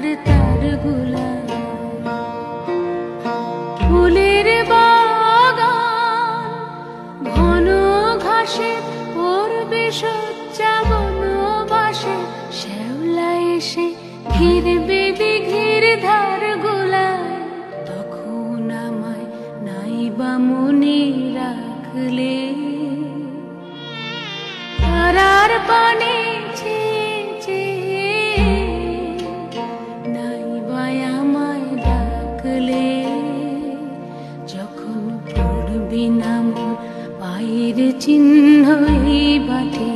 আর তারগুলা ঘন ঘাসে পড়বে সজ্জা বনবাসে শ্যাওলা এসে ঘিরবে দিঘির ধার গোলায় তখন আমায় নাই বা মনে রাখলে, তারার পান যখন পড়বি নাম পায়ের চিহ্ন বাটে